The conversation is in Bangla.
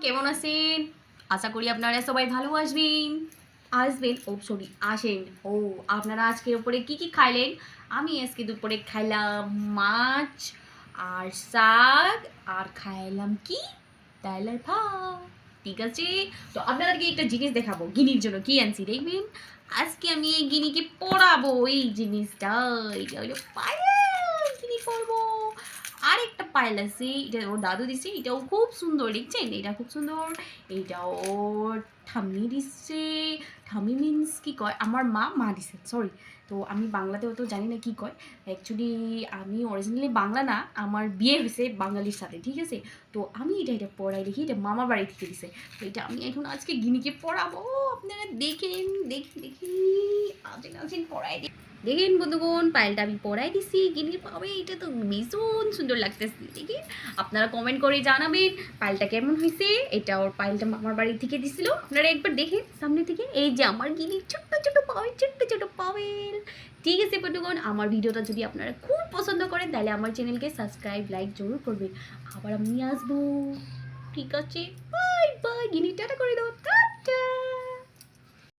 কেমন আছেন? আশা করি আপনারা সবাই ভালো আসবেন। আসবেন, ও সরি, আসেন। ও, আপনারা আজকের উপরে কি কি খাইলেন? আমি আজকে দুপুরে খাইলাম মাছ আর শাক আর খাইলাম কি? ডাল আর ভাত। ঠিক আছে? তো আপনাদেরকে একটা জিনিস দেখাবো, গিনির জন্য। কি আনছি দেখবেন? আজকে আমি এই গিনিকে পড়াবো, এই জিনিসটা। এটা হলো পড়ব পায়েল এটা ওর দাদু দিছে, এটাও খুব সুন্দর দেখছেন এটা খুব সুন্দর এইটা ওর ঠাম্মি দিচ্ছে ঠাম্মি মিন্স কি কয়? আমার মা মা দিছে সরি তো আমি বাংলাতে অত জানি না কি কয়। অ্যাকচুয়ালি আমি অরিজিনালি বাংলা না, আমার বিয়ে হয়েছে বাঙালির সাথে, ঠিক আছে? তো আমি এটা এটা পড়াই দেখি, এটা মামার বাড়ি থেকে দিছে। তো এটা আমি এখন আজকে গিনিকে পড়াবো। আপনারা দেখেন দেখি দেখি দেখেন বন্ধুগণ, পায়েলটা আমি পড়াই দিছি। গিনির পাবে এটা তো ভীষণ সুন্দর লাগতেছে। দেখি আপনারা কমেন্ট করে জানাবেন পায়েলটা কেমন হয়েছে। এটা ওর পায়েলটা মামার বাড়ি থেকে দিছিল। আপনারা একবার দেখেন সামনে থেকে। এই যে আমার গিনির ছোট্ট ছোট পাওয়েল ছোট্ট ছোট পাওয়েল ঠিক আছে বন্ধুগণ, আমার ভিডিওটা যদি আপনারা খুব পছন্দ করেন, তাহলে আমার চ্যানেলকে সাবস্ক্রাইব লাইক জরুর করবেন। আবার আমি আসব। ঠিক আছে বাই বাই গিনি টাটা করে